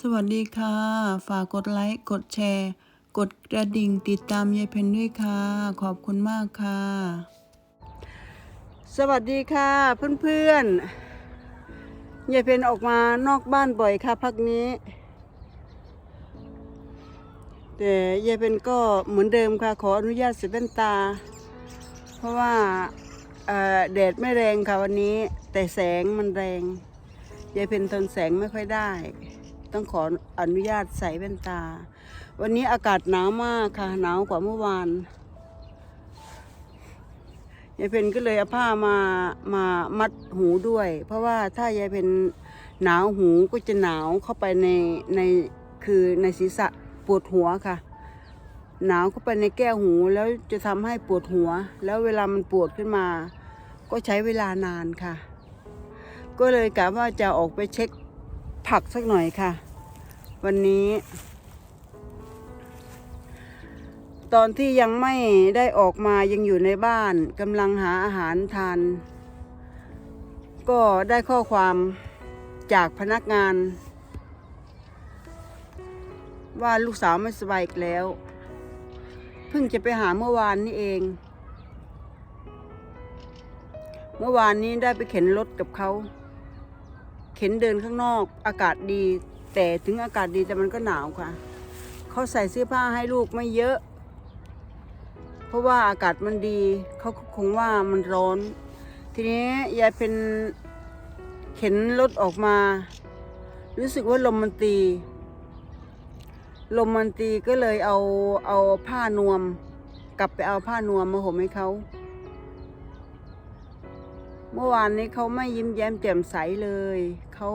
สวัสดีค่ะ ฝากกดไลค์ กดแชร์ กดกระดิ่งติดตามยายเพนด้วยค่ะ ขอบคุณมากค่ะ สวัสดีค่ะ เพื่อนๆยายเพนออกมานอกบ้านบ่อยค่ะพักนี้ แต่ยายเพนก็เหมือนเดิมค่ะ ขออนุญาตใส่แว่นตา เพราะว่าแดดไม่แรงค่ะวันนี้ แต่แสงมันแรงยายเพนทนแสงไม่ค่อยได้ ต้องขออนุญาตใส่แว่นตา วันนี้อากาศหนาวมากค่ะ หนาวกว่าเมื่อวานยายเพนก็เลยเอาผ้ามามามัดหูด้วย เพราะว่าถ้ายายเพนหนาวหูก็จะหนาวเข้าไปในในคือในศีรษะปวดหัวค่ะ หนาวเข้าไปในแก้วหูแล้วจะทำให้ปวดหัว แล้วเวลามันปวดขึ้นมา ก็ใช้เวลานานค่ะ ก็เลยกะว่าจะออกไปเช็คผักสักหน่อยค่ะ วันนี้ ตอนที่ยังไม่ได้ออกมายังอยู่ในบ้านกำลังหาอาหารทาน ก็ได้ข้อความจากพนักงาน ว่าลูกสาวไม่สบายอีกแล้ว เพิ่งจะไปหาเมื่อวานนี้เอง เมื่อวานนี้ได้ไปเข็นรถกับเขา เข็นเดินข้างนอกอากาศดี แต่ถึงอากาศดีแต่มันก็หนาวค่ะ เขาใส่เสื้อผ้าให้ลูกไม่เยอะ เพราะว่าอากาศมันดี เขาคงว่ามันร้อน ทีนี้ยายเป็นเข็นรถออกมา รู้สึกว่าลมมันตี ลมมันตีก็เลยเอาเอาผ้านวม กลับไปเอาผ้านวมมาห่มให้เขาเมื่อวานนี้เขาไม่ยิ้มแย้มแจ่มใสเลย เขา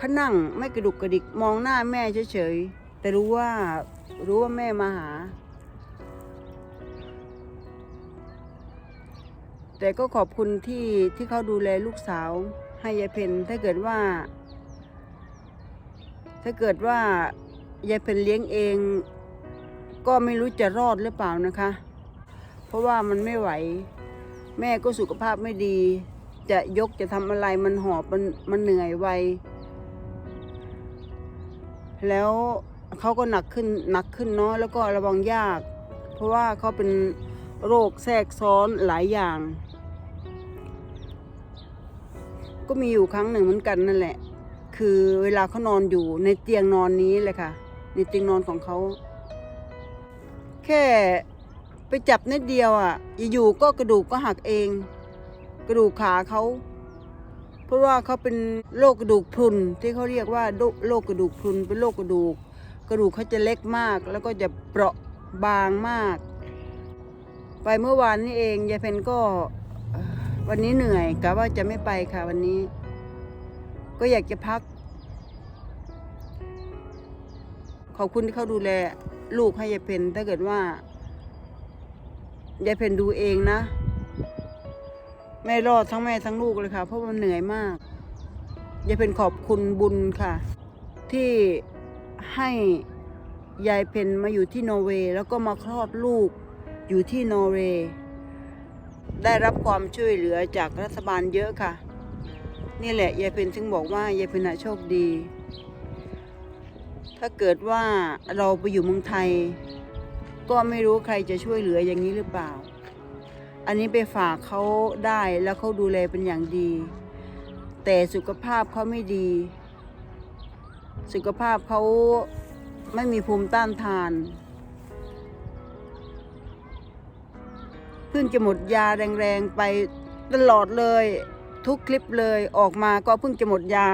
เขานั่งไม่กระดุกกระดิกมองหน้าแม่เฉยๆแต่รู้ว่ารู้ว่าแม่มาหา แต่ก็ขอบคุณที่ที่เขาดูแลลูกสาวให้ยายเพนถ้าเกิดว่า ถ้าเกิดว่ายายเพนเลี้ยงเอง ก็ไม่รู้จะรอดหรือเปล่านะคะ เพราะว่ามันไม่ไหว แม่ก็สุขภาพไม่ดี จะยกจะทำอะไรมันหอบมันมันเหนื่อยไว แล้วเขาก็หนักขึ้นหนักขึ้นเนาะแล้วก็ระวังยาก เพราะว่าเขาเป็นโรคแทรกซ้อนหลายอย่าง ก็มีอยู่ครั้งหนึ่งเหมือนกันนั่นแหละ คือเวลาเขานอนอยู่ในเตียงนอนนี้เลยค่ะ ในเตียงนอนของเขา แค่ไปจับนิดเดียวอะอยู่ๆก็กระดูกก็หักเอง กระดูกขาเขา เพราะว่าเขาเป็นโรคกระดูกพรุนที่เขาเรียกว่าโรคกระดูกพรุนเป็นโรคกระดูก กระดูกเขาจะเล็กมาก แล้วก็จะเปราะบางมาก ไปเมื่อวานนี้เองยายเพนก็วันนี้เหนื่อยกะว่าจะไม่ไปค่ะวันนี้ ก็อยากจะพัก ขอบคุณที่เขาดูแล ลูกให้ยายเพนถ้าเกิดว่ายายเพนดูเองนะ ไม่รอดทั้งแม่ทั้งลูกเลยค่ะ เพราะมันเหนื่อยมากยายเพนขอบคุณบุญค่ะ ที่ให้ยายเพนมาอยู่ที่นอร์เวย์แล้วก็มาคลอดลูกอยู่ที่นอร์เวย์ได้รับความช่วยเหลือจากรัฐบาลเยอะค่ะ นี่แหละยายเพนถึงบอกว่ายายเพนโชคดี ถ้าเกิดว่าเราไปอยู่เมืองไทย ก็ไม่รู้ใครจะช่วยเหลืออย่างนี้หรือเปล่า อันนี้ไปฝากเขาได้แล้วเขาดูแลเป็นอย่างดี แต่สุขภาพเขาไม่ดี สุขภาพเขาไม่มีภูมิต้านทานเพิ่งจะหมดยาแรงๆไปตลอดเลย ทุกคลิปเลยออกมาก็เพิ่งจะหมดยา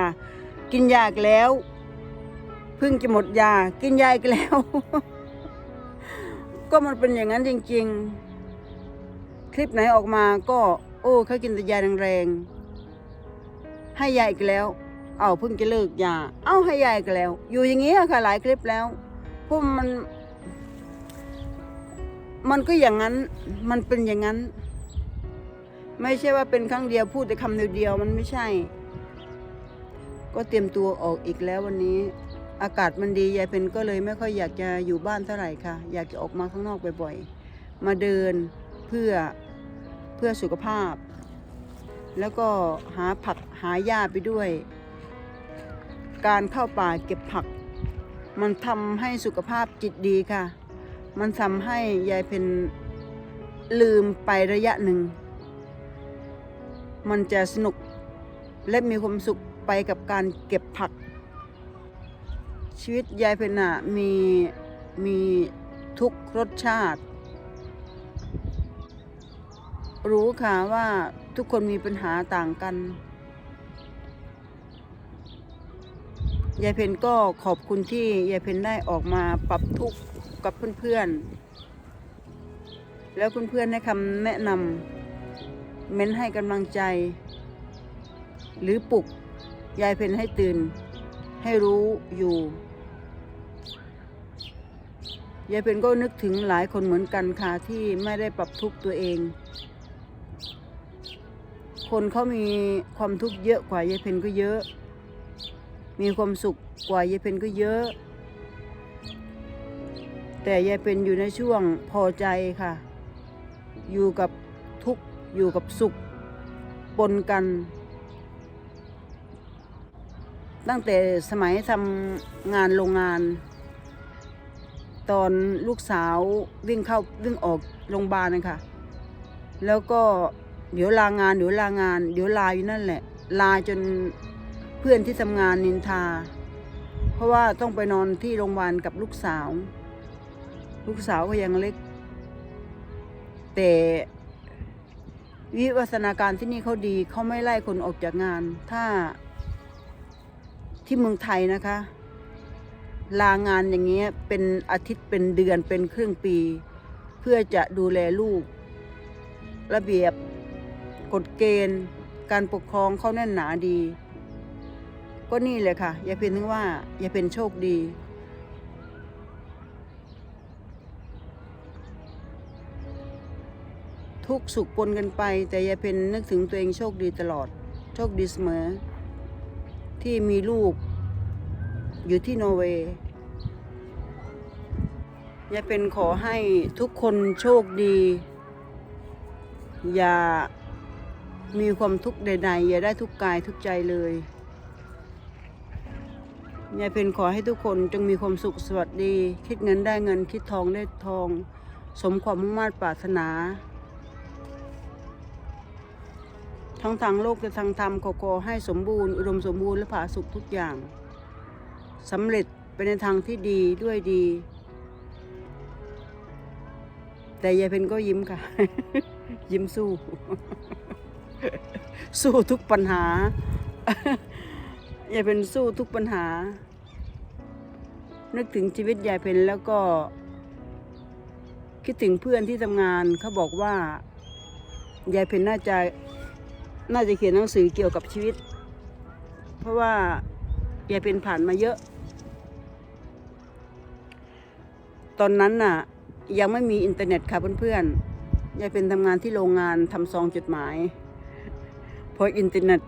กินยาอีกแล้วเพิ่งจะหมดยา กินยาอีกแล้ว ก็มันเป็นอย่างนั้นจริง ๆ คลิปไหนออกมาก็ โอ้เขากินแต่ยาแรงๆให้ยาอีกแล้ว เอาเพิ่งจะเลิกยาเอาให้ยาอีกแล้ว อยู่อย่างนี้ค่ะหลายคลิปแล้วเพราะมัน มันก็อย่างนั้น มันเป็นอย่างนั้น ไม่ใช่ว่าเป็นครั้งเดียวพูดแต่คำเดียวมันไม่ใช่ ก็เตรียมตัวออกอีกแล้ววันนี้ อากาศมันดียายเพนก็เลยไม่ค่อยอยากจะอยู่บ้านเท่าไหร่ค่ะ อยากจะออกมาข้างนอกบ่อยๆ มาเดินเพื่อ เพื่อสุขภาพ แล้วก็หาผักหาหญ้าไปด้วย การเข้าป่าเก็บผัก มันทำให้สุขภาพจิตดีค่ะ มันทำให้ยายเป็นลืมไประยะหนึ่ง มันจะสนุกและมีความสุขไปกับการเก็บผัก ชีวิตยายเพนนะมีมีทุกรสชาติ รู้ค่ะว่าทุกคนมีปัญหาต่างกัน ยายเพนก็ขอบคุณที่ยายเพนได้ออกมาปรับทุกข์กับเพื่อนๆ แล้วเพื่อนๆให้คำแนะนำเม้นให้กำลังใจ หรือปลุกยายเพนให้ตื่น ให้รู้อยู่ ยายเพนก็นึกถึงหลายคนเหมือนกันค่ะที่ไม่ได้ปรับทุกข์ตัวเอง คนเขามีความทุกข์เยอะกว่ายายเพนก็เยอะ มีความสุขกว่ายายเพนก็เยอะ แต่ยายเป็นอยู่ในช่วงพอใจค่ะ อยู่กับทุกข์อยู่กับสุขปนกัน ตั้งแต่สมัยทำงานโรงงาน ตอนลูกสาววิ่งเข้าวิ่งออกโรงพยาบาลนะคะแล้วก็ เดี๋ยวลางานเดี๋ยวลางาน เดี๋ยวลาอยู่นั่นแหละ ลาจนเพื่อนที่ทำงานนินทา เพราะว่าต้องไปนอนที่โรงพยาบาลกับลูกสาว ลูกสาวก็ยังเล็ก แต่วิวัฒนาการที่นี่เขาดีเขาไม่ไล่คนออกจากงาน ถ้าที่เมืองไทยนะคะ ลางานอย่างเงี้ยเป็นอาทิตย์เป็นเดือนเป็นครึ่งปี เพื่อจะดูแลลูก ระเบียบ กฎเกณฑ์ การปกครองเขาแน่นหนาดี ก็นี่เลยค่ะ อย่าเป็นถึงว่า อย่าเป็นโชคดี ทุกสุขปนกันไป แต่ยายเพนนึกถึงตัวเองโชคดีตลอด โชคดีเสมอ ที่มีลูก อยู่ที่นอร์เวย์ยาเป็นขอให้ทุกคนโชคดี อย่า มีความทุกข์ใดๆ อย่าได้ทุกข์กายทุกใจเลยยายเป็นขอให้ทุกคนจงมีความสุขสวัสดี คิดเงินได้เงินคิดทองได้ทอง สมความมุ่งมั่นปรารถนา ทั้งทางโลกและทางธรรมขอขอให้สมบูรณ์ อุดมสมบูรณ์และผาสุขทุกอย่างสำเร็จไปในทางที่ดีด้วยดี แต่ยายเพนก็ยิ้มค่ะ ยิ้มสู้ สู้ทุกปัญหา ยายเพนสู้ทุกปัญหา นึกถึงชีวิตยายเพนแล้วก็ คิดถึงเพื่อนที่ทำงานเขาบอกว่ายายเพนน่าจะน่าจะเขียนหนังสือเกี่ยวกับชีวิต เพราะว่ายายเป็นผ่านมาเยอะ ตอนนั้นน่ะ ยังไม่มีอินเทอร์เน็ตค่ะเพื่อนๆยายเป็นทำงานที่โรงงานทำซองจดหมาย พออินเทอร์เน็ต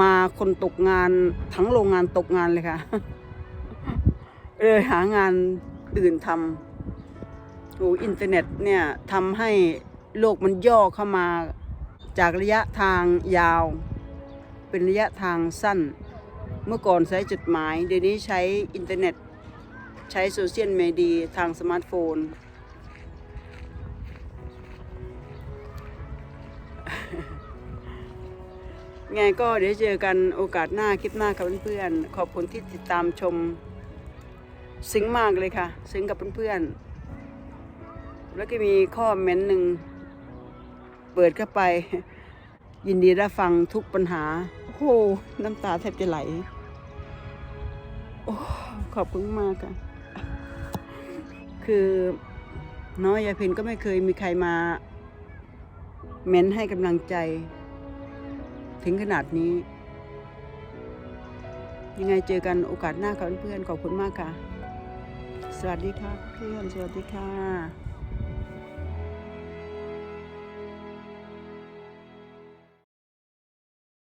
มาคนตกงานทั้งโรงงานตกงานเลยค่ะ เลยหางานอื่นทำโอ้อินเทอร์เน็ตเนี่ยทำให้โลกมันย่อเข้ามาจากระยะทางยาว เป็นระยะทางสั้น เมื่อก่อนใช้จดหมาย เดี๋ยวนี้ใช้อินเทอร์เน็ต ใช้โซเชียลมีเดียทางสมาร์ทโฟน ไงก็เดี๋ยวเจอกันโอกาสหน้าคลิปหน้าครับเพื่อนๆขอบคุณที่ติดตามชมซึ้งมากเลยค่ะ ซึ้งกับเพื่อนๆแล้วก็มีข้อเม้นหนึ่งเปิดเข้าไป ยินดีรับฟังทุกปัญหาโอ้โหน้ำตาแทบจะไหลโอ้ขอบคุณมากค่ะ คือน้อยยายเพนก็ไม่เคยมีใครมาเม้นให้กำลังใจ ถึงขนาดนี้ ยังไงเจอกันโอกาสหน้าค่ะเพื่อนๆขอบคุณมากค่ะ สวัสดีค่ะเพื่อนสวัสดีค่ะ